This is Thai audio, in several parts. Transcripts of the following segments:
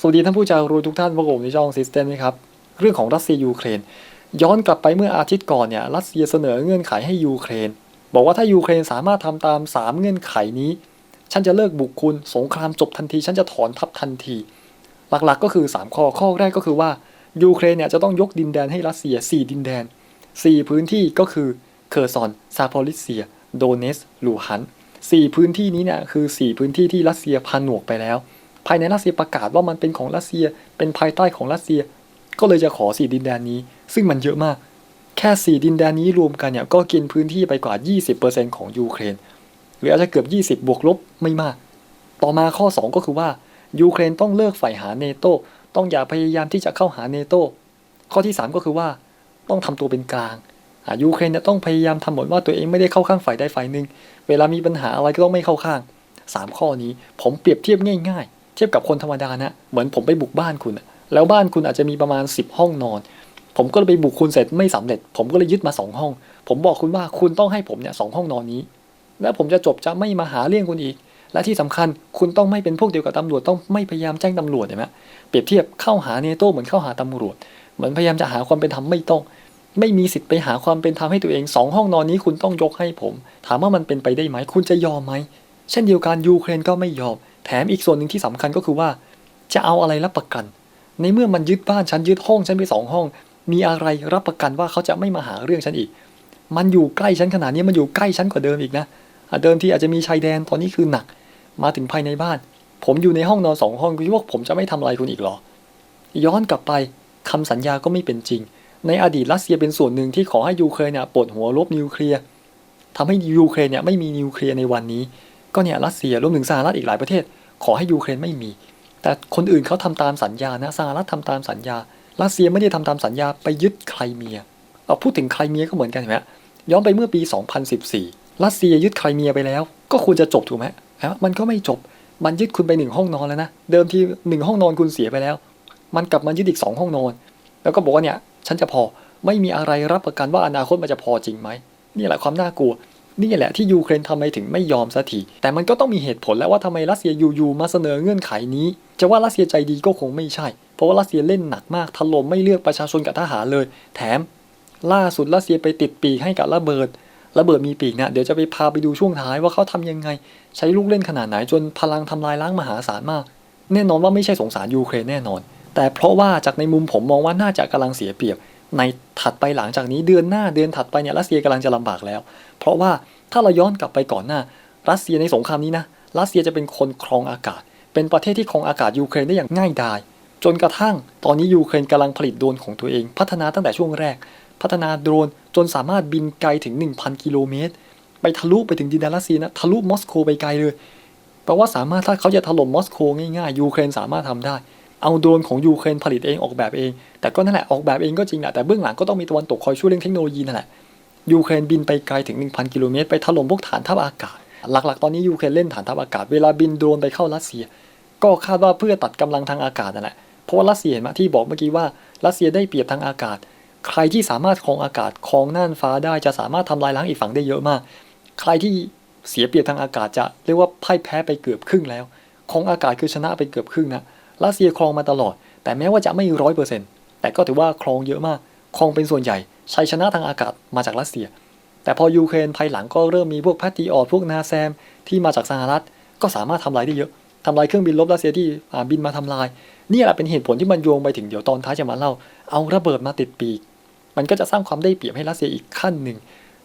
สวัสดีท่านผู้จารู้ทุกท่านพวกผมในช่องซิสเต็มนะครับ เรื่องของรัสเซียยูเครน ย้อนกลับไปเมื่ออาทิตย์ก่อนเนี่ยรัสเซียเสนอเงื่อนไขให้ยูเครน บอกว่าถ้ายูเครนสามารถทำตาม 3 เงื่อนไขนี้ ฉันจะเลิกบุกคุณสงครามจบทันที ฉันจะถอนทัพทันที หลักๆก็คือ 3 ข้อข้อแรกก็คือว่ายูเครนเนี่ยจะต้องยกดินแดนให้รัสเซีย 4 ดินแดน 4 พื้นที่ก็คือเคอร์ซอนซาโพลิเซีย โดเนสลูฮันสี่พื้นที่นี้เนี่ยคือ 4 พื้นที่ที่รัสเซียพันหนวกไปแล้ว ภายในรัสเซียประกาศว่ามันเป็นของรัสเซีย เป็นภายใต้ของรัสเซีย ก็เลยจะขอ4ดินแดนนี้ ซึ่งมันเยอะมาก แค่4ดินแดนนี้รวมกันเนี่ยก็กินพื้นที่ไปกว่า 20%ของยูเครน หรืออาจจะเกือบ 20 บวกลบไม่มาก ต่อมาข้อ 2 ก็คือว่ายูเครนต้องเลิกใฝ่หาเนโตต้องอย่าพยายามที่จะเข้าหาเนโตข้อที่ 3 ก็คือว่าต้องทำตัวเป็นกลางยูเครนเนี่ยต้องพยายามทำเหมือนว่าตัวเองไม่ได้เข้าข้างฝ่ายใดฝ่ายหนึ่ง เวลามีปัญหาอะไรก็ต้องไม่เข้าข้าง 3 ข้อนี้ผมเปรียบเทียบง่าย ๆ เทียบกับคนธรรมดานะเหมือนผมไปบุกบ้านคุณ แล้วบ้านคุณอาจจะมีประมาณ 10 ห้องนอน ผมก็เลยไปบุกคุณเสร็จไม่สำเร็จ ผมก็เลยยึดมา 2 ห้อง ผมบอกคุณว่าคุณต้องให้ผมเนี่ยสองห้องนอนนี้ แล้วผมจะจบจะไม่มาหาเรื่องคุณอีก และที่สำคัญคุณต้องไม่เป็นพวกเดียวกับตำรวจต้องไม่พยายามแจ้งตำรวจเห็นไหมเปรียบเทียบเข้าหาเนโต้เหมือนเข้าหาตำรวจ เหมือนพยายามจะหาความเป็นธรรมไม่ต้อง ไม่มีสิทธิ์ไปหาความเป็นธรรมให้ตัวเองสองห้องนอนนี้คุณต้องยกให้ผม ถามว่ามันเป็นไปได้ไหมคุณจะยอมไหมเช่นเดียวกันยูเครนก็ไม่ยอม แถมอีกส่วนหนึ่งที่สำคัญก็คือว่า จะเอาอะไรรับประกัน ในเมื่อมันยึดบ้านฉันยึดห้องฉันไปสองห้อง มีอะไรรับประกันว่าเขาจะไม่มาหาเรื่องฉันอีก มันอยู่ใกล้ฉันขนาดนี้มันอยู่ใกล้ฉันกว่าเดิมอีกนะเดิมที่อาจจะมีชายแดนตอนนี้คือหนัก มาถึงภายในบ้าน ผมอยู่ในห้องนอนสองห้องคิดว่าผมจะไม่ทำอะไรคุณอีกหรอ ย้อนกลับไปคำสัญญาก็ไม่เป็นจริง ในอดีตรัสเซียเป็นส่วนหนึ่งที่ขอให้ยูเครนเนี่ยปลดหัวลบนิวเคลียร์ทำให้ยูเครนเนี่ยไม่มีนิวเคลียร์ในวันนี้ ก็เนี่ยรัสเซียรวมถึงสหรัฐอีกหลายประเทศ ขอให้ยูเครนไม่มี แต่คนอื่นเขาทำตามสัญญานะสหรัฐทำตามสัญญา รัสเซียไม่ได้ทำตามสัญญาไปยึดไครเมียเราพูดถึงไครเมียก็เหมือนกันเห็นไหมย้อนไปเมื่อปี 2014 รัสเซียยึดไครเมียไปแล้ว ก็ควรจะจบถูกไหมฮะมันก็ไม่จบ มันยึดคุณไปหนึ่งห้องนอนแล้วนะ เดิมทีหนึ่งห้องนอนคุณเสียไปแล้ว มันกลับมายึดอีกสองห้องนอน แล้วก็บอกว่าเนี่ย ฉันจะพอ ไม่มีอะไรรับประกันว่าอนาคตมันจะพอจริงไหม นี่แหละความน่ากลัว นี่แหละที่ยูเครนทำไมถึงไม่ยอมสักทีแต่มันก็ต้องมีเหตุผลแล้วว่าทำไมรัสเซียอยู่ๆมาเสนอเงื่อนไขนี้ จะว่ารัสเซียใจดีก็คงไม่ใช่ เพราะว่ารัสเซียเล่นหนักมากถล่มไม่เลือกประชาชนกับทหารเลย แถม ล่าสุดรัสเซียไปติดปีกให้กับระเบิดระเบิดมีปีกนะเดี๋ยวจะไปพาไปดูช่วงท้ายว่าเขาทำยังไง ใช้ลูกเล่นขนาดไหนจนพลังทำลายล้างมหาศาลมาก แน่นอนว่าไม่ใช่สงสารยูเครนแน่นอน แต่เพราะว่าจากในมุมผมมองว่าน่าจะกำลังเสียเปรียบ ในถัดไปหลังจากนี้เดือนหน้าเดือนถัดไปเนี่ยรัสเซียกำลังจะลำบากแล้ว เพราะว่าถ้าเราย้อนกลับไปก่อนหน้า รัสเซียในสงครามนี้นะรัสเซียจะเป็นคนครองอากาศ เป็นประเทศที่ครองอากาศยูเครนได้อย่างง่ายดาย จนกระทั่งตอนนี้ยูเครนกำลังผลิตโดรนของตัวเอง พัฒนาตั้งแต่ช่วงแรก พัฒนาโดรนจนสามารถบินไกลถึง 1,000 กิโลเมตร ไปทะลุไปถึงดินแดนรัสเซียนะทะลุมอสโกไปไกลเลยแปลว่าสามารถถ้าเขาจะถล่มมอสโกง่ายๆยูเครนสามารถทำได้ เอาโดรนของยูเครนผลิตเองออกแบบเอง แต่ก็นั่นแหละออกแบบเองก็จริงแหละแต่เบื้องหลังก็ต้องมีตะวันตกคอยช่วยเรื่องเทคโนโลยีนั่นแหละยูเครนบินไปไกลถึง 1,000 กิโลเมตรไปถล่มพวกฐานทัพอากาศ หลักๆ ตอนนี้ยูเครนเล่นฐานทัพอากาศ เวลาบินโดรนไปเข้ารัสเซีย ก็คาดว่าเพื่อตัดกำลังทางอากาศนั่นแหละเพราะว่ารัสเซียเห็นไหมที่บอกเมื่อกี้ว่ารัสเซียได้เปรียบทางอากาศ ใครที่สามารถครองอากาศครองน่านฟ้าได้จะสามารถทำลายล้างอีกฝั่งได้เยอะมาก ใครที่เสียเปรียบทางอากาศจะเรียกว่าพ่ายแพ้ไปเกือบครึ่งแล้วครองอากาศคือชนะไปเกือบครึ่งนะ รัสเซียครองมาตลอด แต่แม้ว่าจะไม่ร้อยเปอร์เซ็นต์แต่ก็ถือว่าครองเยอะมากครองเป็นส่วนใหญ่ชัยชนะทางอากาศมาจากรัสเซีย แต่พอยูเครนภายหลังก็เริ่มมีพวกแพตติออดพวกนาแซมที่มาจากสหรัฐ ก็สามารถทำลายได้เยอะทำลายเครื่องบินลบรัสเซียที่บินมาทำลาย นี่แหละเป็นเหตุผลที่มันโยงไปถึงเดี๋ยวตอนท้ายจะมาเล่า เอาระเบิดมาติดปีก มันก็จะสร้างความได้เปรียบให้รัสเซียอีกขั้นหนึ่ง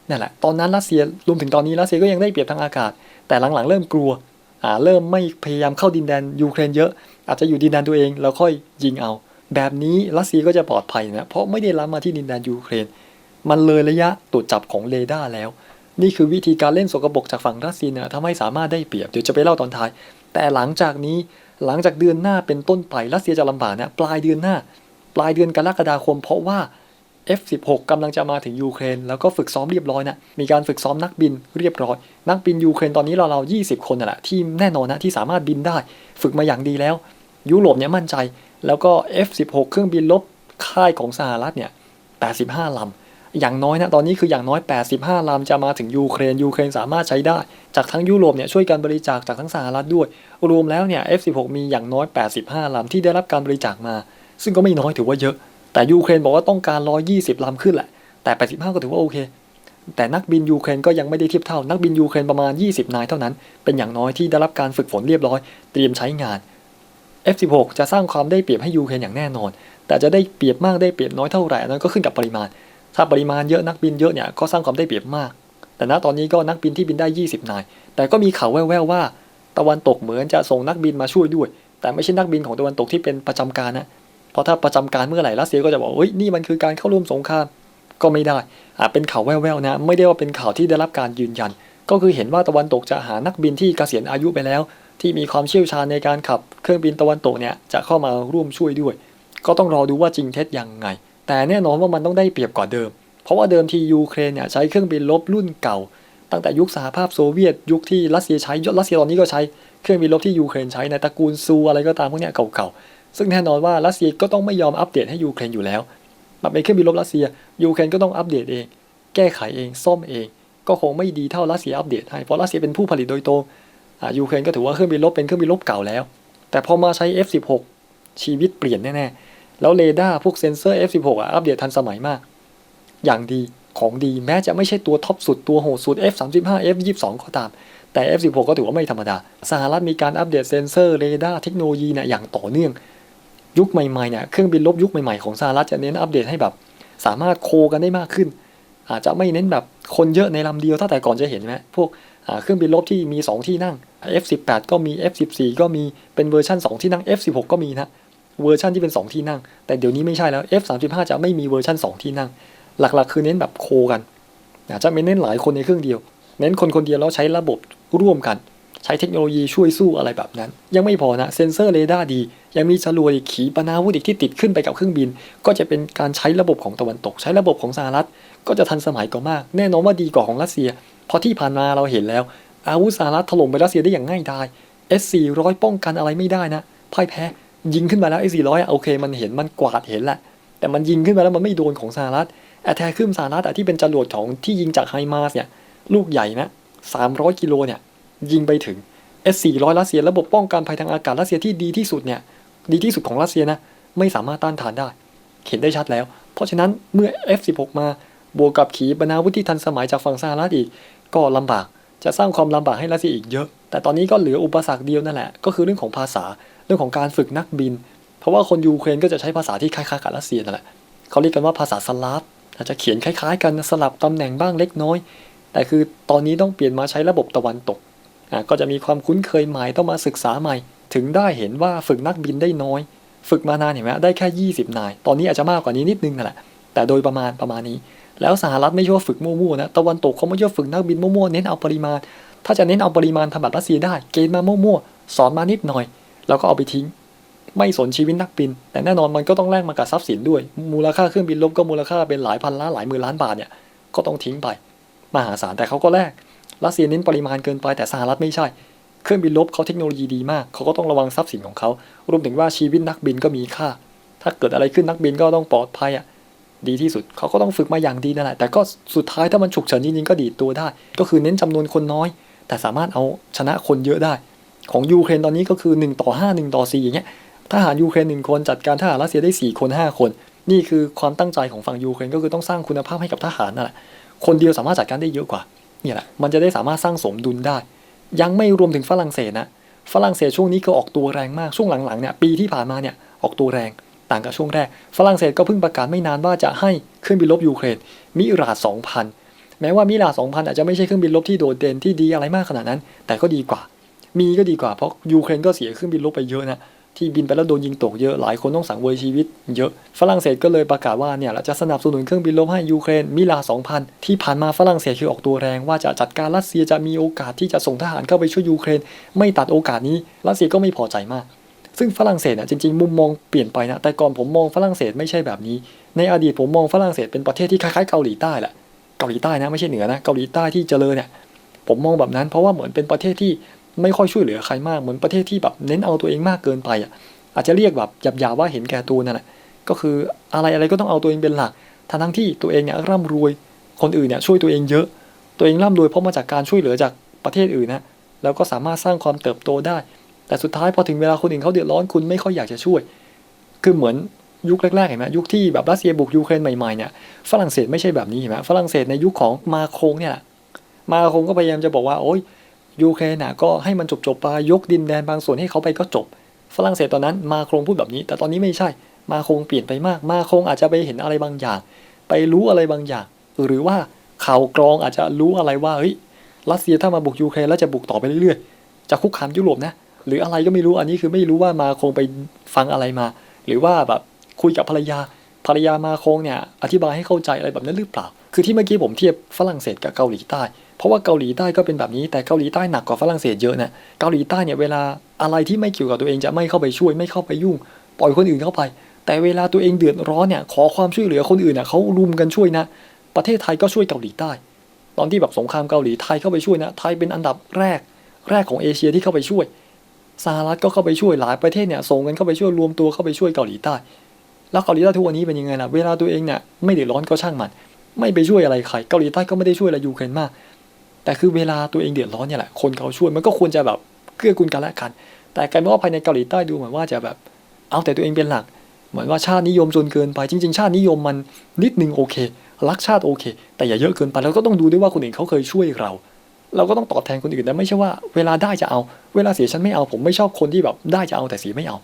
นั่นแหละตอนนั้นรัสเซียรวมถึงตอนนี้รัสเซียก็ยังได้เปรียบทางอากาศ แต่หลังๆเริ่มกลัวเริ่มไม่พยายามเข้าดินแดนยูเครนเยอะ อาจจะอยู่ดินแดนตัวเองแล้วค่อยยิงเอา แบบนี้รัสเซียก็จะปลอดภัยนะ เพราะไม่ได้ล้ำมาที่ดินแดนยูเครน มันเลยระยะตรวจจับของเรดาร์แล้ว นี่คือวิธีการเล่นสกปรกจากฝั่งรัสเซียนะทำให้สามารถได้เปรียบเดี๋ยวจะไปเล่าตอนท้าย แต่หลังจากนี้หลังจากเดือนหน้าเป็นต้นไปรัสเซียจะลำบากเนี่ยปลายเดือนหน้า ปลายเดือนกรกฎาคม เพราะว่า F16 กำลังจะมาถึงยูเครนแล้วก็ฝึกซ้อมเรียบร้อยนะ มีการฝึกซ้อมนักบินเรียบร้อย นักบินยูเครนตอนนี้เราเรา20 คนน่ะแหละที่แน่นอนนะที่สามารถบินได้ ฝึกมาอย่างดีแล้ว ยุโรปเนี่ยมั่นใจ แล้วก็ F16 เครื่องบินลบค่ายของสหรัฐเนี่ย 85 ลำ อย่างน้อยนะตอนนี้คืออย่างน้อย 85 ลำจะมาถึงยูเครนยูเครนสามารถใช้ได้ จากทั้งยุโรปเนี่ยช่วยกันบริจาคจากทั้งสหรัฐด้วย รวมแล้วเนี่ย F16 มีอย่างน้อย 85 ลำที่ได้รับการบริจาคมา ซึ่งก็ไม่น้อยถือว่าเยอะ แต่ยูเครนบอกว่าต้องการ 120ลำขึ้นแหละ แต่ 85 ก็ถือว่าโอเค แต่นักบินยูเครนก็ยังไม่ได้เทียบเท่า นักบินยูเครนประมาณ 20 นายเท่านั้น เป็นอย่างน้อยที่ได้รับการฝึกฝนเรียบร้อย เตรียมใช้งาน F16 จะสร้างความได้เปรียบให้ยูเครนอย่างแน่นอน แต่จะได้เปรียบมากได้เปรียบน้อยเท่าไหร่นนั้นก็ขึ้นกับปริมาณ ถ้าปริมาณเยอะนักบินเยอะเนี่ยก็สร้างความได้เปรียบมาก แต่ณตอนนี้ก็นักบินที่บินได้ 20 นาย แต่ก็มีข่าวแว่วๆว่า ตะวันตกเหมือนจะส่งนักบินมาช่วยด้วย แต่ไม่ใช่นักบินของตะวันตกที่เป็นประจำการนะ เพราะถ้าประจำการเมื่อไหร่รัสเซียก็จะบอกเฮ้ยนี่มันคือการเข้าร่วมสงครามก็ไม่ได้อาจเป็นข่าวแว่วๆนะ ไม่ได้ว่าเป็นข่าวที่ได้รับการยืนยัน ก็คือเห็นว่าตะวันตกจะหานักบินที่เกษียณอายุไปแล้ว ที่มีความเชี่ยวชาญในการขับเครื่องบินตะวันตกเนี่ยจะเข้ามาร่วมช่วยด้วย ก็ต้องรอดูว่าจริงเท็จยังไง แต่แน่นอนว่ามันต้องได้เปรียบกว่าเดิม เพราะว่าเดิมทียูเครนเนี่ยใช้เครื่องบินลบรุ่นเก่า ตั้งแต่ยุคสหภาพโซเวียต ยุคที่รัสเซียใช้รัสเซียตอนนี้ก็ใช้เครื่องบินลบที่ยูเครนใช้ในตระกูลซูอะไรก็ตามพวกเนี้ยเก่าๆ ซึ่งแน่นอนว่ารัสเซียก็ต้องไม่ยอมอัปเดตให้ยูเครนอยู่แล้ว มันเป็นเครื่องบินลบรัสเซียยูเครนก็ต้องอัปเดตเอง แก้ไขเองซ่อมเอง ก็คงไม่ดีเท่ารัสเซียอัปเดตให้เพราะรัสเซียเป็นผู้ผลิตโดยตรงอ่ายูเครนก็ถือว่าเครื่องบินลบเป็นเครื่องบินลบเก่าแล้ว แต่พอมาใช้ F16 ชีวิตเปลี่ยนแน่ๆแล้วเรดาร์พวกเซนเซอร์ F16 อะอัปเดตทันสมัยมาก อย่างดีของดีแม้จะไม่ใช่ตัวท็อปสุดตัวโหดสุด F35 F22 ก็ตามแต่ F16 ก็ถือว่าไม่ธรรมดา สหรัฐมีการอัปเดตเซนเซอร์เรดาร์เทคโนโลยีเนี่ยอย่างต่อเนื่อง ยุคใหม่ๆเนี่ยเครื่องบินลบยุคใหม่ๆของสหรัฐจะเน้นอัปเดตให้แบบ สามารถโคกันได้มากขึ้น อาจจะไม่เน้นแบบคนเยอะในลำเดียวถ้าแต่ก่อนจะเห็นไหมพวกเครื่องบินลบที่มี 2 ที่นั่ง F18 ก็มี F14 ก็มีเป็นเวอร์ชัน2 ที่นั่ง F16 ก็มีนะเวอร์ชันที่เป็น 2 ที่นั่ง แต่เดี๋ยวนี้ไม่ใช่แล้ว F35 จะไม่มีเวอร์ชัน2 ที่นั่ง หลักๆ คือเน้นแบบโคกันอาจจะไม่เน้นหลายคนในเครื่องเดียว เน้นคนคนเดียวแล้วใช้ระบบร่วมกัน ใช้เทคโนโลยีช่วยสู้อะไรแบบนั้น ยังไม่พอนะเซ็นเซอร์เรดาร์ดี ยังมีจรวดอีกขีปนาวุธอีกที่ติดขึ้นไปกับเครื่องบิน ก็จะเป็นการใช้ระบบของตะวันตก ใช้ระบบของสหรัฐ ก็จะทันสมัยกว่ามาก แน่นอนว่าดีกว่าของรัสเซีย เพราะที่ผ่านมาเราเห็นแล้ว อาวุธสหรัฐถล่มไปรัสเซียได้อย่างง่ายดาย S400 ป้องกันอะไรไม่ได้นะพ่ายแพ้ยิงขึ้นมาแล้ว S400 อะโอเค มันเห็นมันกวาดเห็นแหละแต่มันยิงขึ้นมาแล้วมันไม่โดนของสหรัฐแอตแทกขึ้นสหรัฐอะที่เป็นจรวดของที่ยิงจากไฮมาสเนี่ยลูกใหญ่นะ300กิโลเนี่ย ยิงไปถึง S400 รัสเซียระบบป้องกันภัยทางอากาศรัสเซียที่ดีที่สุดเนี่ยดีที่สุดของรัสเซียนะไม่สามารถต้านทานได้ เห็นได้ชัดแล้ว เพราะฉะนั้นเมื่อ F16 มาบวกกับขีปนาวุธที่ทันสมัยจากฝั่งสหรัฐอีก ก็ลำบากจะสร้างความลำบากให้รัสเซียอีกเยอะ แต่ตอนนี้ก็เหลืออุปสรรคเดียวนั่นแหละ ก็คือเรื่องของภาษาเรื่องของการฝึกนักบิน เพราะว่าคนยูเครนก็จะใช้ภาษาที่คล้ายๆกับรัสเซียนั่นแหละเขาเรียกกันว่าภาษาสลาฟอาจจะเขียนคล้ายๆ กันสลับตำแหน่งบ้างเล็กน้อย แต่คือตอนนี้ต้องเปลี่ยนมาใช้ระบบตะวันตก ก็จะมีความคุ้นเคยใหม่ต้องมาศึกษาใหม่ ถึงได้เห็นว่าฝึกนักบินได้น้อย ฝึกมานานเห็นไหมได้แค่ 20 นาย ตอนนี้อาจจะมากกว่านี้นิดนึงนั่นแหละแต่โดยประมาณประมาณนี้ แล้วสหรัฐไม่ช่ว่าฝึกมั่วๆนะตะวันตกเขาไม่ช่ว่าฝึกนักบินมั่วๆเน้นเอาปริมาณ ถ้าจะเน้นเอาปริมาณทำแบบรัสเซียได้เกณฑ์มามั่วๆสอนมานิดหน่อย แล้วก็เอาไปทิ้ง ไม่สนชีวิตนักบิน แต่แน่นอนมันก็ต้องแลกมากับทรัพย์สินด้วย มูลค่าเครื่องบินลบก็มูลค่าเป็นหลายพันล้านหลายหมื่นล้านบาทเนี่ยก็ต้องทิ้งไปมหาศาลแต่เขาก็แลก รัสเซียเน้นปริมาณเกินไปแต่สหรัฐไม่ใช่ เครื่องบินลบเขาเทคโนโลยีดีมาก เขาก็ต้องระวังทรัพย์สินของเขา รวมถึงว่าชีวิตนักบินก็มีค่า ถ้าเกิดอะไรขึ้นนักบินก็ต้องปลอดภัยอะ ดีที่สุดเขาก็ต้องฝึกมาอย่างดีนั่นแหละ แต่ก็สุดท้ายถ้ามันฉุกเฉินจริงๆก็ดีดตัวได้ ก็คือเน้นจำนวนคนน้อย แต่สามารถเอาชนะคนเยอะได้ ของยูเครนตอนนี้ก็คือ1ต่อ5 1ต่อ4อย่างเงี้ย ทหารยูเครนหนึ่งคนจัดการทหารรัสเซียได้ 4 คน 5 คน นี่คือความตั้งใจของฝั่งยูเครนก็คือต้องสร้างคุณภาพให้กับทหารนั่นแหละ คนเดียวสามารถจัดการได้เยอะกว่า เนี่ยแหละมันจะได้สามารถสร้างสมดุลได้ ยังไม่รวมถึงฝรั่งเศสนะฝรั่งเศสช่วงนี้ก็ออกตัวแรงมากช่วงหลังๆเนี่ยปีที่ผ่านมาเนี่ยออกตัวแรงต่างกับช่วงแรก ฝรั่งเศสก็เพิ่งประกาศไม่นานว่าจะให้เครื่องบินรบยูเครนมิราด2,000แม้ว่ามิราด2,000อาจจะไม่ใช่เครื่องบินรบที่โดดเด่นที่ดีอะไรมากขนาดนั้น แต่ก็ดีกว่า มีก็ดีกว่าเพราะยูเครนก็เสียเครื่องบินรบไปเยอะนะ ที่บินไปแล้วโดนยิงตกเยอะหลายคนต้องสังเวยชีวิตเยอะ ฝรั่งเศสก็เลยประกาศว่าเนี่ยเราจะสนับสนุนเครื่องบินรบให้ยูเครนมิลา 2,000 ที่ผ่านมาฝรั่งเศสคือออกตัวแรงว่าจะจัดการรัสเซียจะมีโอกาสที่จะส่งทหารเข้าไปช่วยยูเครน ไม่ตัดโอกาสนี้รัสเซียก็ไม่พอใจมาก ซึ่งฝรั่งเศสน่ะจริงๆ มุมมองเปลี่ยนไปนะแต่ก่อนผมมองฝรั่งเศสไม่ใช่แบบนี้ ในอดีตผมมองฝรั่งเศสเป็นประเทศที่คล้ายๆเกาหลีใต้แหละเกาหลีใต้นะไม่ใช่เหนือนะเกาหลีใต้ที่เจริญเนี่ยผมมองแบบนั้นเพราะว่าเหมือนเป็นประเทศที่ ไม่ค่อยช่วยเหลือใครมากเหมือนประเทศที่แบบเน้นเอาตัวเองมากเกินไปอะอาจจะเรียกแบบหยาบๆว่าเห็นแก่ตัวนั่นแหละก็คืออะไรอะไรก็ต้องเอาตัวเองเป็นหลักทั้งทั้งที่ตัวเองเนี่ยร่ำรวยคนอื่นเนี่ยช่วยตัวเองเยอะ ตัวเองร่ำรวยเพราะมาจากการช่วยเหลือจากประเทศอื่นนะแล้วก็สามารถสร้างความเติบโตได้ แต่สุดท้ายพอถึงเวลาคนอื่นเขาเดือดร้อนคุณไม่ค่อยอยากจะช่วย คือเหมือนยุคแรกๆเห็นไหมยุคที่แบบรัสเซียบุกยูเครนใหม่ๆเนี่ยฝรั่งเศสไม่ใช่แบบนี้เห็นไหมฝรั่งเศสในยุคของมาโครงเนี่ยมาโครงก็พยายามจะบอกว่าโอ้ย ยูเครนก็ให้มันจบๆไปยกดินแดนบางส่วนให้เขาไปก็จบ ฝรั่งเศสตอนนั้นมาโครงพูดแบบนี้ แต่ตอนนี้ไม่ใช่ มาโครงเปลี่ยนไปมาก มาโครงอาจจะไปเห็นอะไรบางอย่าง ไปรู้อะไรบางอย่าง หรือว่าข่าวกรองอาจจะรู้อะไรว่าเฮ้ยรัสเซียถ้ามาบุกยูเครนแล้วจะบุกต่อไปเรื่อยๆ จะคุกคามยุโรปนะ หรืออะไรก็ไม่รู้อันนี้คือไม่รู้ว่ามาโครงไปฟังอะไรมา หรือว่าแบบคุยกับภรรยาภรรยามาโครงเนี่ยอธิบายให้เข้าใจอะไรแบบนั้นหรือเปล่า คือที่เมื่อกี้ผมเทียบฝรั่งเศสกับเกาหลีใต้ ราะว่าเกาหลีใต้ก็เป็นแบบนี้แต่เกาหลีใต้หนักกว่าฝรั่งเศสเยอะนะเกาหลีใต้เนี่ยเวลาอะไรที่ไม่เกี่ยวกับตัวเองจะไม่เข้าไปช่วยไม่เข้าไปยุ่ง ปล่อยคนอื่นเข้าไป แต่เวลาตัวเองเดือดร้อนเนี่ยขอความช่วยเหลือคนอื่นเนี่ยเขารุมกันช่วยนะ ประเทศไทยก็ช่วยเกาหลีใต้ ตอนที่แบบสงครามเกาหลีไทยเข้าไปช่วยนะไทยเป็นอันดับแรก แรกของเอเชียที่เข้าไปช่วยสหรัฐก็เข้าไปช่วยหลายประเทศเนี่ยส่งกันเข้าไปช่วยรวมตัวเข้าไปช่วยเกาหลีใต้แล้วเกาหลีใต้ทุกวันนี้เป็นยังไงล่ะเวลาตัวเองเนี่ยไม่เดือดร้อนก็ช่างมัน ไม่ไปช่วยอะไรใครเกาหลีใต้ก็ไม่ได้ช่วยอะไรยูเครนมาก แต่คือเวลาตัวเองเดือดร้อนเนี่ยแหละคนเขาช่วยมันก็ควรจะแบบเกื้อกูลกันและกัน แต่กลายเป็นว่าภายในเกาหลีใต้ดูเหมือนว่าจะแบบ เอาแต่ตัวเองเป็นหลัก เหมือนว่าชาตินิยมจนเกินไปจริง ๆ ชาตินิยมมันนิดนึงโอเค รักชาติโอเค แต่อย่าเยอะเกินไปแล้วก็ต้องดูด้วยว่าคนอื่นเขาเคยช่วยเรา เราก็ต้องตอบแทนคนอื่นนะไม่ใช่ว่าเวลาได้จะเอา เวลาเสียฉันไม่เอาผมไม่ชอบคนที่แบบได้จะเอาแต่เสียไม่เอา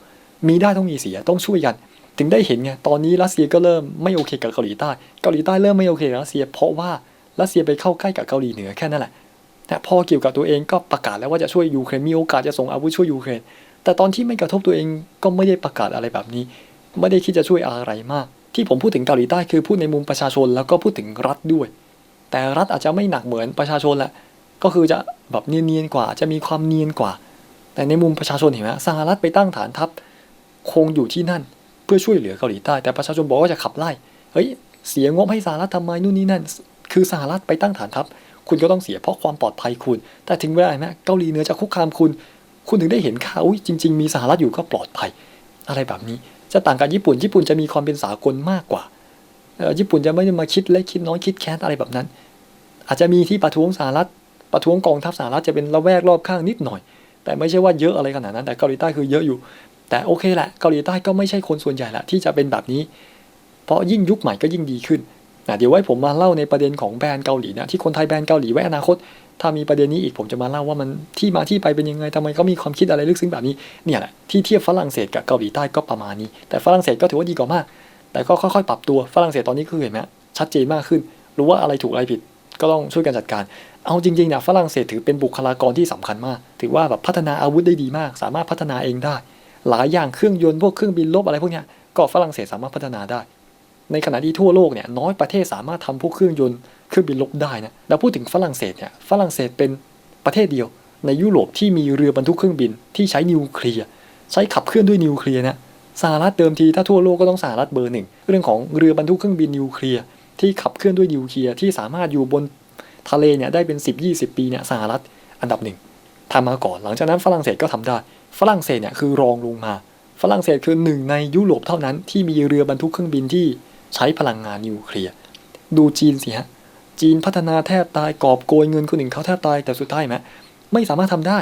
มีได้ต้องมีเสียต้องช่วยกันถึงได้เห็นไง ตอนนี้รัสเซียก็เริ่มไม่โอเคกับเกาหลีใต้ เกาหลีใต้เริ่มไม่โอเคกับรัสเซีย เพราะว่า รัสเซียไปเข้าใกล้กับเกาหลีเหนือแค่นั้นแหละแต่พอเกี่ยวกับตัวเองก็ประกาศแล้วว่าจะช่วยยูเครนมีโอกาสจะส่งอาวุธช่วยยูเครน แต่ตอนที่ไม่กระทบตัวเองก็ไม่ได้ประกาศอะไรแบบนี้ ไม่ได้คิดจะช่วยอะไรมาก ที่ผมพูดถึงเกาหลีใต้คือพูดในมุมประชาชนแล้วก็พูดถึงรัฐด้วย แต่รัฐอาจจะไม่หนักเหมือนประชาชนแหละก็คือจะแบบเนียนๆกว่า จะมีความเนียนกว่า แต่ในมุมประชาชนเห็นไหมสหรัฐไปตั้งฐานทัพคงอยู่ที่นั่น เพื่อช่วยเหลือเกาหลีใต้แต่ประชาชนบอกว่าจะขับไล่เฮ้ยเสียงบให้สหรัฐทำไมนู่นนี่นั่น คือสหรัฐไปตั้งฐานทัพ คุณก็ต้องเสียเพราะความปลอดภัยคุณ แต่ถึงเวลาไหมเกาหลีเหนือจะคุกคามคุณ คุณถึงได้เห็นข่าวจริง ๆ มีสหรัฐอยู่ก็ปลอดภัย อะไรแบบนี้จะต่างกับญี่ปุ่น ญี่ปุ่นจะมีความเป็นสากลมากกว่า ญี่ปุ่นจะไม่ได้มาคิดเล็กคิดน้อยคิดแค้นอะไรแบบนั้น อาจจะมีที่ประท้วงสหรัฐประท้วงกองทัพสหรัฐจะเป็นละแวกรอบข้างนิดหน่อย แต่ไม่ใช่ว่าเยอะอะไรขนาดนั้น แต่เกาหลีใต้คือเยอะอยู่ แต่โอเคแหละเกาหลีใต้ก็ไม่ใช่คนส่วนใหญ่แหละที่จะเป็นแบบนี้ เพราะยิ่งยุคใหม่ก็ยิ่งดีขึ้น นะเดี๋ยวไว้ผมมาเล่าในประเด็นของแบรนด์เกาหลีนะที่คนไทยแบรนด์เกาหลีไว้อนาคต ถ้ามีประเด็นนี้อีกผมจะมาเล่าว่ามันที่มาที่ไปเป็นยังไงทำไมเขามีความคิดอะไรลึกซึ้งแบบนี้เนี่ยแหละที่เทียบฝรั่งเศสกับเกาหลีใต้ก็ประมาณนี้ แต่ฝรั่งเศสก็ถือว่าดีกว่ามาก แต่ก็ค่อยๆ ปรับตัวฝรั่งเศสตอนนี้คือเห็นไหมชัดเจนมากขึ้น รู้ว่าอะไรถูกอะไรผิดก็ต้องช่วยกันจัดการ เอาจริงๆนี่ยฝรั่งเศสถือเป็นบุคลากรที่สำคัญมาก ถือว่าแบบพัฒนาอาวุธได้ดีมาก สามารถพัฒนาเองได้ หลายอย่างเครื่องยนต์พวกเครื่องบินรบอะไรพวกนี้ก็ฝรั่งเศสสามารถพัฒนาได้ ในขณะที่ทั่วโลกเนี่ยน้อยประเทศสามารถทำพวกเครื่องยนต์เครื่องบินรบได้นะแล้วพูดถึงฝรั่งเศสเนี่ยฝรั่งเศสเป็นประเทศเดียว ในยุโรปที่มีเรือบรรทุกเครื่องบินที่ใช้นิวเคลียร์ใช้ขับเคลื่อนด้วยนิวเคลียร์นะสหรัฐเดิมทีถ้าทั่วโลกก็ต้องสหรัฐเบอร์หนึ่งเรื่องของเรือบรรทุกเครื่องบินนิวเคลียร์ที่ขับเคลื่อนด้วยนิวเคลียร์ที่สามารถอยู่บนทะเลเนี่ยได้เป็น 10-20 ปีเนี่ยสหรัฐอันดับหนึ่งทำมาก่อน หลังจากนั้นฝรั่งเศสก็ทำได้ ฝรั่งเศสเนี่ยคือรองลงมา ฝรั่งเศสคือหนึ่งในยุโรปเท่านั้นที่มีเรือบรรทุกเครื่องบินที่ ใช้พลังงานนิวเคลียร์ดูจีนสิฮะ จีนพัฒนาแทบตายกอบโกยเงินคนอื่นเขาแทบตายแต่สุดท้ายไหมไม่สามารถทำได้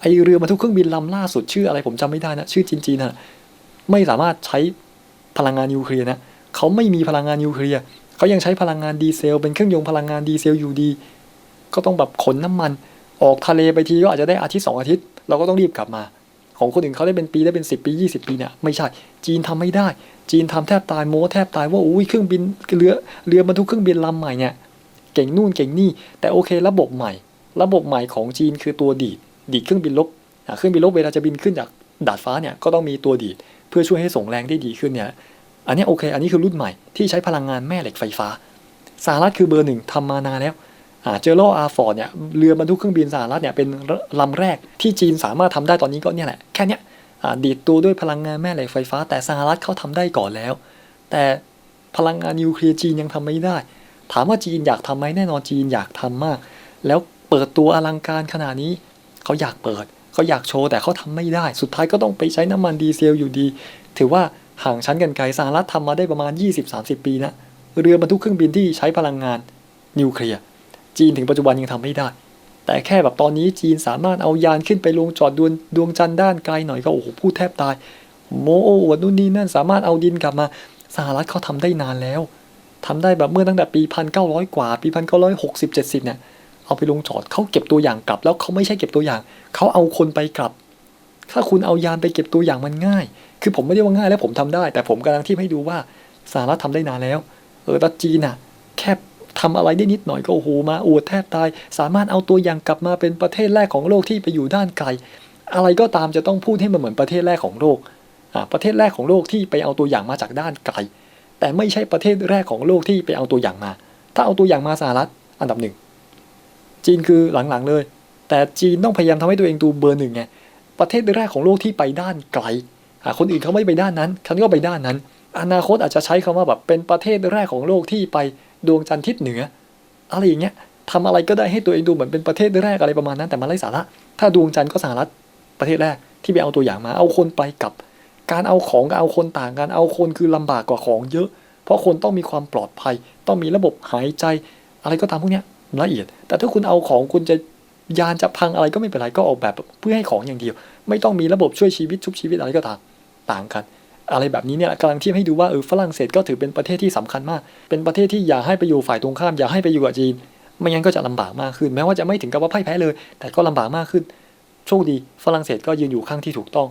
ไอเรือบรรทุกเครื่องบินลำล่าสุดชื่ออะไรผมจำไม่ได้นะ ชื่อจีนจีนนะไม่สามารถใช้พลังงานนิวเคลียร์นะเขาไม่มีพลังงานนิวเคลียร์เขายังใช้พลังงานดีเซล เป็นเครื่องยนต์พลังงานดีเซลอยู่ดี ก็ต้องแบบขนน้ำมัน ออกทะเลไปทีก็อาจจะได้อาทิตย์สองอาทิตย์ เราก็ต้องรีบกลับมา ของคนอื่นเขาได้เป็นปีได้เป็น 10 ปี 20 ปีเนี่ยไม่ใช่ จีนทำไม่ได้ จีนทำแทบตายโม้แทบตายว่าอุ้ยเครื่องบินเรือเรือบรรทุกเครื่องบินลำใหม่เนี่ยเก่งนู่นเก่งนี่ แต่โอเค ระบบใหม่ ระบบใหม่ของจีนคือตัวดีดดีดเครื่องบินลบอะเครื่องบินลบเวลาจะบินขึ้นจากดาดฟ้าเนี่ยก็ต้องมีตัวดีดเพื่อช่วยให้ส่งแรงได้ดีขึ้นเนี่ยอันนี้โอเค อันนี้คือรุ่นใหม่ที่ใช้พลังงานแม่เหล็กไฟฟ้าสหรัฐคือเบอร์หนึ่งทำมานานแล้ว เจอร์อาร์ฟอร์ดเนี่ยเรือบรรทุกเครื่องบินสหรัฐเนี่ยเป็นลำแรกที่จีนสามารถทำได้ตอนนี้ก็เนี่ยแหละ แค่นี้ดีดตัวด้วยพลังงานแม่เหล็กไฟฟ้า แต่สหรัฐเขาทำได้ก่อนแล้ว แต่พลังงานนิวเคลียร์จีนยังทำไม่ได้ ถามว่าจีนอยากทำไหมแน่นอนจีนอยากทำมาก แล้วเปิดตัวอลังการขนาดนี้เขาอยากเปิดเขาอยากโชว์แต่เขาทำไม่ได้ สุดท้ายก็ต้องไปใช้น้ำมันดีเซลอยู่ดี ถือว่าห่างชั้นกันไกลสหรัฐทำมาได้ประมาณ 20-30 ปีนะเรือบรรทุกเครื่องบินที่ใช้พลังงานนิวเคลียร์ จีนถึงปัจจุบันยังทำไม่ได้ แต่แค่แบบตอนนี้จีนสามารถเอายานขึ้นไปลงจอดดวงดวงจันทร์ด้านไกลหน่อยก็โอ้โหพูดแทบตาย โมโอวดนู่นนี่นั่นสามารถเอาดินกลับมา สหรัฐเขาทำได้นานแล้วทำได้แบบเมื่อตั้งแต่ปี1900กว่า ปี1960 70เจ็ดสิบเนี่ยเอาไปลงจอดเขาเก็บตัวอย่างกลับ แล้วเขาไม่ใช่เก็บตัวอย่าง เขาเอาคนไปกลับ ถ้าคุณเอายานไปเก็บตัวอย่างมันง่าย คือผมไม่ได้ว่าง่ายแล้วผมทำได้ แต่ผมกำลังที่ให้ดูว่าสหรัฐทำได้นานแล้ว เออแต่จีนน่ะ แค่ ทำอะไรได้นิดหน่อยก็โอ้โหมาอวดแทบตาย สามารถเอาตัวอย่างกลับมาเป็นประเทศแรกของโลกที่ไปอยู่ด้านไกล อะไรก็ตามจะต้องพูดให้มันเหมือนประเทศแรกของโลกอ่าประเทศแรกของโลกที่ไปเอาตัวอย่างมาจากด้านไกล แต่ไม่ใช่ประเทศแรกของโลกที่ไปเอาตัวอย่างมา ถ้าเอาตัวอย่างมาสหรัฐอันดับหนึ่งจีนคือหลังๆเลย แต่จีนต้องพยายามทำให้ตัวเองดูเบอร์หนึ่งไงประเทศแรกของโลกที่ไปด้านไกลคนอื่นเขาไม่ไปด้านนั้นฉันก็ไปด้านนั้น อนาคตอาจจะใช้คำว่าแบบเป็นประเทศแรกของโลกที่ไป ดวงจันทร์ทิศเหนือ อะไรอย่างเงี้ยทำอะไรก็ได้ให้ตัวเองดูเหมือนเป็นประเทศแรกอะไรประมาณนั้น แต่มันไร้สาระถ้าดวงจันทร์ก็สหรัฐประเทศแรกที่ไปเอาตัวอย่างมา เอาคนไปกับ การเอาของกับเอาคนต่างกันเอาคนคือลำบากกว่าของเยอะ เพราะคนต้องมีความปลอดภัย ต้องมีระบบหายใจ อะไรก็ตามพวกเนี้ยละเอียด แต่ถ้าคุณเอาของคุณจะยานจะพังอะไรก็ไม่เป็นไรก็ออกแบบเพื่อให้ของอย่างเดียว ไม่ต้องมีระบบช่วยชีวิตชุบชีวิตอะไรก็ตามต่างกัน อะไรแบบนี้เนี่ยกำลังเทียบให้ดูว่าเออฝรั่งเศสก็ถือเป็นประเทศที่สำคัญมาก เป็นประเทศที่อย่าให้ไปอยู่ฝ่ายตรงข้าม อย่าให้ไปอยู่กับจีน ไม่งั้นก็จะลำบากมากขึ้น แม้ว่าจะไม่ถึงกับว่าพ่ายแพ้เลย แต่ก็ลำบากมากขึ้น โชคดีฝรั่งเศสก็ยืนอยู่ข้างที่ถูกต้อง